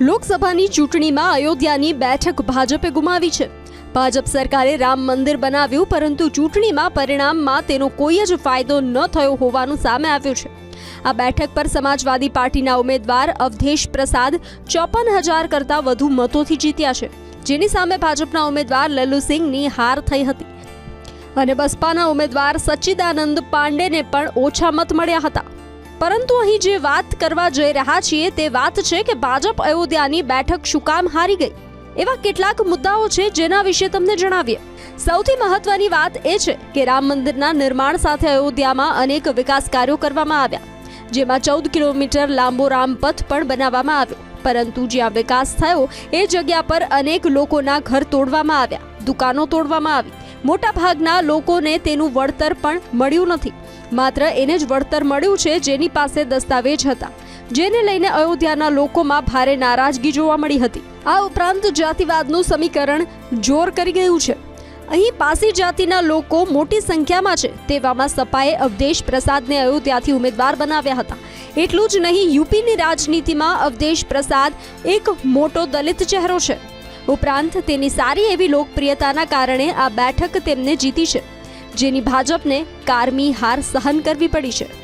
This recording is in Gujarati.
લોકસભાની ચૂંટણીમાં અયોધ્યાની બેઠક ભાજપે ગુમાવી છે. ભાજપ સરકારે રામ મંદિર બનાવ્યું, પરંતુ ચૂંટણીમાં પરિણામમાં તેનો કોઈ જ ફાયદો ન થયો હોવાનું સામે આવ્યું છે. આ બેઠક પર સમાજવાદી પાર્ટીના ઉમેદવાર અવધેશ પ્રસાદ ચોપન હજાર કરતાં વધુ મતોથી જીત્યા છે, જેની સામે ભાજપના ઉમેદવાર લલ્લુસિંહની હાર થઈ હતી. અને બસપાના ઉમેદવાર સચ્ચિદાનંદ પાંડેને પણ ઓછા મત મળ્યા હતા. પરંતુ અહીં જે વાત કરવા જઈ રહ્યા છીએ તે વાત છે કે ભાજપ અયોધ્યાની બેઠક શું કામ હારી ગઈ? એવા કેટલાક મુદ્દાઓ છે જેના વિશે તમને જણાવીએ. સૌથી મહત્વની વાત એ છે કે રામ મંદિરના નિર્માણ સાથે અયોધ્યામાં અનેક વિકાસ કાર્યો કરવામાં આવ્યા, જેમાં ચૌદ કિલોમીટર લાંબો રામપથ પણ બનાવવામાં આવ્યો. પરંતુ જ્યાં વિકાસ થયો એ જગ્યા પર અનેક લોકોના ઘર તોડવામાં આવ્યા, દુકાનો તોડવામાં આવી. મોટા ભાગના લોકોને તેનું વળતર પણ મળ્યું નથી. માત્ર એને જ વળતર મળ્યું છે જેની પાસે દસ્તાવેજ હતા, જેને લઈને અયોધ્યાના લોકોમાં ભારે નારાજગી જોવા મળી હતી. આ ઉપરાંત જાતિવાદનું સમીકરણ જોર કરી ગયું છે. અહીં પાસી જાતિના લોકો મોટી સંખ્યામાં છે. તેવામાં સપાએ અવધેશ પ્રસાદને અયોધ્યાથી ઉમેદવાર બનાવ્યા હતા. એટલું જ નહીં, યુપીની રાજનીતિમાં અવધેશ પ્રસાદ એક મોટો દલિત ચહેરો છે. ઉપરાંત તેની સારી એવી લોકપ્રિયતાના કારણે આ બેઠક તેમને જીતી છે. જેની ભાજપને કારમી હાર સહન કરવી પડી છે.